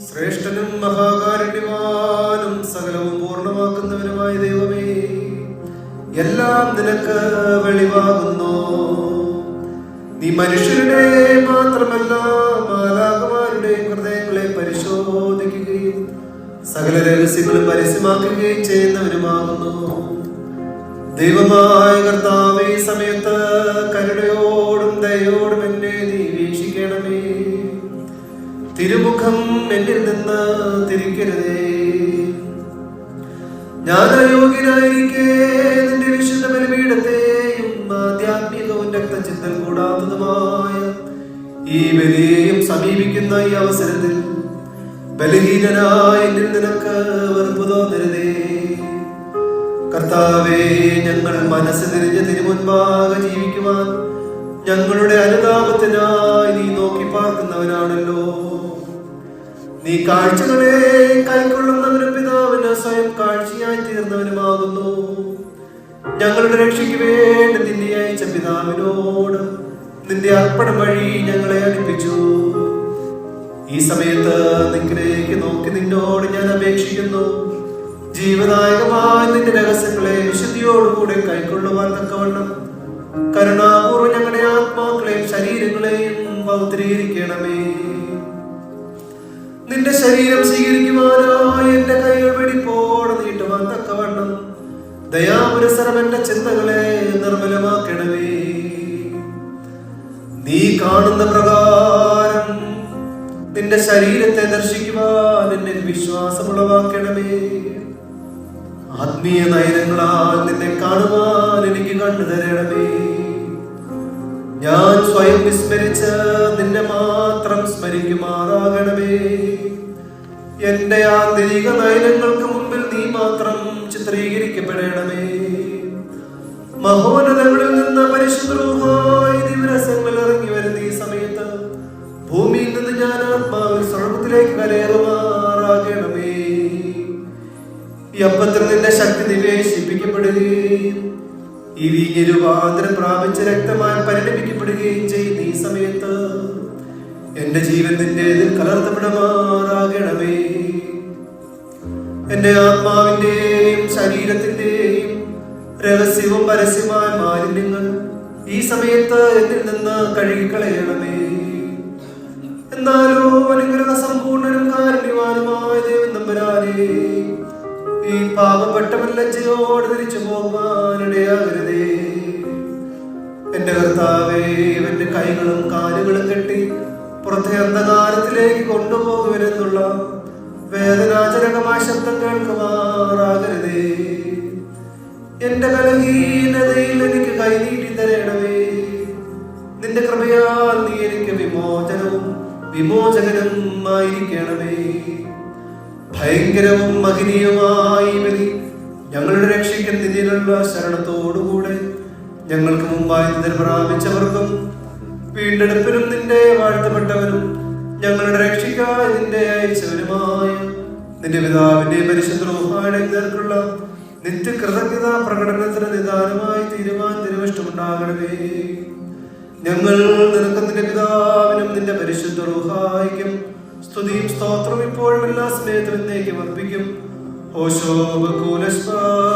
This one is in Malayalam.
ശ്രേഷ്ഠനും മഹാകാരുണ്യവാനും സകലവും പൂർണമാക്കുന്നവനുമായ ദൈവമേ എല്ലാം നിനക്ക് വെളിവാകുന്നു. നീ മനുഷ്യരുടെ മാത്രമല്ല ബാലാകുമാരുടെ ഹൃദയങ്ങളെ പരിശോധിക്കുകയും സകല രഹസ്യങ്ങളും പരസ്യമാക്കുകയും ചെയ്യുന്നവനുമാകുന്നു. ദൈവമായ കർത്താവ് ഈ സമയത്ത് കരുണയോടും ദയോടും തിരുമുഖം എന്നിൽ നിന്ന് തിരിക്കരുതേ. ഞാൻ അയോഗ്യനായിരിക്കെ നിന്റെ വിശുദ്ധ ബലിപീഠത്തെയും ആധ്യാത്മികവും രക്തചിന്തൽ കൂടാത്തതുമായ ഈ ബലിയെയും സമീപിക്കുന്ന ഈ അവസരത്തിൽ ബലഹീനനായ എന്നിൽ നിനക്ക് വെറുപ്പ് തോന്നരുതേ. കർത്താവേ ഞങ്ങൾ മനസ്സ് തിരിഞ്ഞ് തിരുമുൻപാകെ ജീവിക്കുവാൻ ഞങ്ങളുടെ അനുതാപത്തിനായി നീ നോക്കി പാർക്കുന്നവനാണല്ലോ. നീ കാഴ്ചകളെ കൈക്കൊള്ളുന്നവനും പിതാവിന് സ്വയം കാഴ്ചയായി തീർന്നവനുമാകുന്നു. ഞങ്ങളുടെ രക്ഷയ്ക്ക് വേണ്ടി നിന്നെ അയച്ച പിതാവിനോട് നിന്റെ അർപ്പണം വഴി ഞങ്ങളെ അടുപ്പിച്ചു. ഈ സമയത്ത് നിങ്ങളിലേക്ക് നോക്കി നിന്നോട് ഞാൻ അപേക്ഷിക്കുന്നു. ജീവനായകമായ നിന്റെ രഹസ്യങ്ങളെ വിശുദ്ധിയോടുകൂടെ കൈക്കൊള്ളുവാൻ തക്കവണ്ണം കരുണാപൂർവം ഞങ്ങളുടെ ആത്മാക്കളെയും ശരീരങ്ങളെയും പൗത്രീകരിക്കണമേ നിന്റെ ശരീരം സ്വീകരിക്കുവാനായി എന്റെ കൈകൾ വെടിപ്പോടെ നീട്ടുവാൻ തക്കവണ്ണം. ദയാപുരസരം എന്റെ ചിന്തകളെ നിർമ്മലമാക്കണമേ. നീ കാണുന്ന പ്രകാരം നിന്റെ ശരീരത്തെ ദർശിക്കുവാൻ എന്നെ വിശ്വാസമുളവാക്കണമേ. ആത്മീയ നയനങ്ങളാൽ നിന്നെ കാണുവാൻ എനിക്ക് കണ്ടു തരണമേ. ഞാൻ സ്വയം വിസ്മരിച്ച് നിന്നെ മാത്രം സ്മരിക്കുമാറാകണമേ. എന്റെ ആന്തരിക നയനങ്ങൾക്ക് മുമ്പിൽ നീ മാത്രം ചിത്രീകരിക്കപ്പെടണമേ. മഹോനതകളിൽ നിന്ന് പരിശുദ്ധമായി ദിവരസങ്ങൾ ഇറങ്ങി വരുന്ന ഈ സമയത്ത് ഭൂമിയിൽ നിന്ന് ഞാൻ ആത്മാവിൽ സ്വർഗത്തിലേക്ക് കരയേറുമാറാകണമേ. ഈ അപ്പത്തിൽ നിന്റെ ശക്തി നിവേശിപ്പിക്കപ്പെടുകയും ഈ വീഞ്ഞ് രൂപാന്തരം പ്രാപിച്ച രക്തമായി പരിണമിക്കപ്പെടുകയും ചെയ്യുന്ന ഈ സമയത്ത് എന്റെ ജീവൻ നിന്റെ ഇതിൽ കലർത്തപ്പെടുമാറാകണമേ. എന്റെ ആത്മാവിന്റെയും ശരീരത്തിന്റെയും രഹസ്യവും പരസ്യമായ മാലിന്യങ്ങൾ ഈ സമയത്ത് എന്നിൽ നിന്ന് കഴുകിക്കളയണമേ. എന്നാലോ അനുഗ്രഹ സമ്പൂർണനും കാരുണ്യവാനുമായ ദൈവം നമ്പരാനേ ഈ പാപപ്പെട്ടവൻ ലജ്ജയോട് തിരിച്ചു പോകുവാനിടയാകരുതേ എന്റെ കർത്താവേ എന്റെ കൈകളും കാലുകളും കെട്ടി പുറത്തെ അന്ധകാരത്തിലേക്ക് കൊണ്ടുപോകുമെന്നുള്ള വേദനാജനകമായ ശബ്ദം കേൾക്കുമാറാകരുതേ. എന്റെ ബലഹീനതയിൽ എനിക്ക് കൈനീട്ടി തരണമേ. നിന്റെ കൃപയാൽ നീ എനിക്ക് വിമോചനവും ആയിരിക്കണമേ. ഭയങ്കരവും മഹനീയമായി ബലി ഞങ്ങളുടെ രക്ഷയ്ക്ക് നിന്നിലുള്ള ശരണത്തോടുകൂടെ ഞങ്ങൾക്ക് മുമ്പായി നിന്നെ പ്രാപിച്ചവർക്കും വീണ്ടെടുപ്പിനും നിന്റെ വാഴ്ത്തപ്പെട്ടവനും ഞങ്ങളുടെ രക്ഷിക്കായ നിന്റെ അയച്ചവനുമായ നിന്റെ പിതാവിന്റെ പരിശുദ്ധ നിത്യ നിത്യകൃതജ്ഞത പ്രകടനത്തിന് നിദാനമായി തീരുമാനം തിരുവഷ്ടമുണ്ടാകണമേ. ഞങ്ങൾ നിനക്ക് നിന്റെ പിതാവിനും നിന്റെ പരിശുദ്ധ റൂഹായിക്കും സ്തുതിയും സ്തോത്രവും ഇപ്പോഴും എല്ലാ സമയത്തും അർപ്പിക്കും ഓശോബകൂലസ്പാലവൽമീ